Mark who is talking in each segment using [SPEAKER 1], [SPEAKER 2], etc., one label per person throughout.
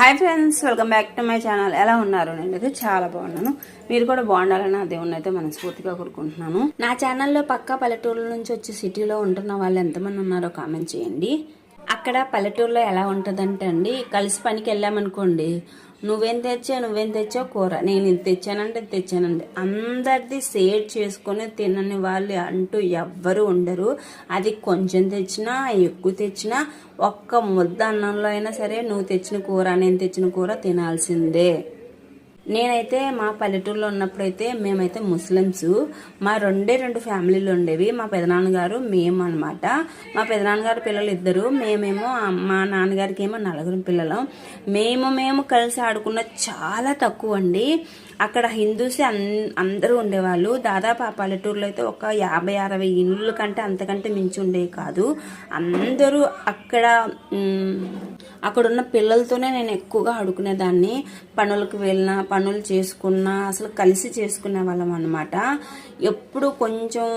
[SPEAKER 1] Hi friends welcome back to my channel ఎలా ఉన్నారు? నేనైతే చాలా బాగున్నాను. మీరు కూడా బాగుండాలని నా దేవుని అయితే మనస్ఫూర్తిగా కోరుకుంటున్నాను. నా ఛానల్లో పక్క పల్లెటూరుల నుంచి వచ్చి సిటీలో ఉంటున్న వాళ్ళు ఎంతమంది ఉన్నారో కామెంట్ చేయండి. అక్కడ పల్లెటూరులో ఎలా ఉంటుందంటే అండి కలిసి పనికి వెళ్ళామనుకోండి నువ్వేం తెచ్చావు నువ్వేం తెచ్చావు కూర? నేను ఇది తెచ్చానంటే తెచ్చానండి. అందరిది షేర్ చేసుకొని తినని వాళ్ళు అంటూ ఎవ్వరు ఉండరు. అది కొంచెం తెచ్చినా ఎక్కువ తెచ్చినా ఒక్క ముద్ద అన్నంలో అయినా సరే నువ్వు తెచ్చిన కూర నేను తెచ్చిన కూర తినాల్సిందే. నేనైతే మా పల్లెటూరులో అయితే మేమైతే ముస్లిమ్స్. మా రెండే రెండు ఫ్యామిలీలు ఉండేవి. మా పెదనాన్నగారు మేము అనమాట మా పెదనాన్నగారు పిల్లలు ఇద్దరు. మేమేమో మా నాన్నగారికి ఏమో నలుగురు పిల్లలు. మేము మేము కలిసి ఆడుకున్న చాలా తక్కువ అండి. అక్కడ హిందూస్ అందరూ ఉండేవాళ్ళు. దాదాపు ఆ పల్లెటూరులో అయితే ఒక యాభై అరవై ఇళ్ళు కంటే అంతకంటే మించి ఉండేవి కాదు. అందరూ అక్కడ అక్కడ అక్కడున్న పిల్లలతోనే నేను ఎక్కువగా ఆడుకునేదాన్ని. పనులకు వెళ్ళినా పనులు చేసుకున్నా అసలు కలిసి చేసుకునే వాళ్ళం అనమాట ఎప్పుడు కొంచెం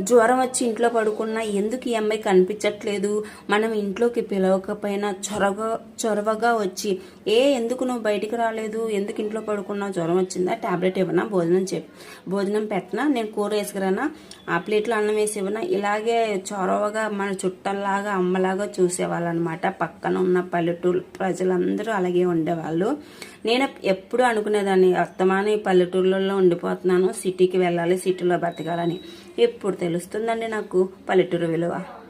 [SPEAKER 1] జ్వరం వచ్చి ఇంట్లో పడుకున్నా ఎందుకు ఈ అమ్మాయి కనిపించట్లేదు? మనం ఇంట్లోకి పిలవకపోయినా చొరవ చొరవగా వచ్చి ఏ ఎందుకు నువ్వు బయటికి రాలేదు? ఎందుకు ఇంట్లో పడుకున్నావు జ్వరం వచ్చిందా? టాబ్లెట్ ఇవ్వనా? భోజనం చెప్పి భోజనం పెట్టనా? నేను కూర వేసుకురానా? ఆ ప్లేట్లో అన్నం వేసి ఇవ్వనా? ఇలాగే చొరవగా మన చుట్టల్లాగా అమ్మలాగా చూసేవాళ్ళు అనమాట పక్కన ఉన్న పల్లెటూరు ప్రజలందరూ అలాగే ఉండేవాళ్ళు. నేను ఎప్పుడు అనుకునేదాన్ని అత్తమాన పల్లెటూర్లలో ఉండిపోతున్నాను సిటీకి వెళ్ళాలి సిటీలో బతకాలని. ఎప్పుడు తెలుస్తుందండి నాకు పల్లెటూరు విలువ?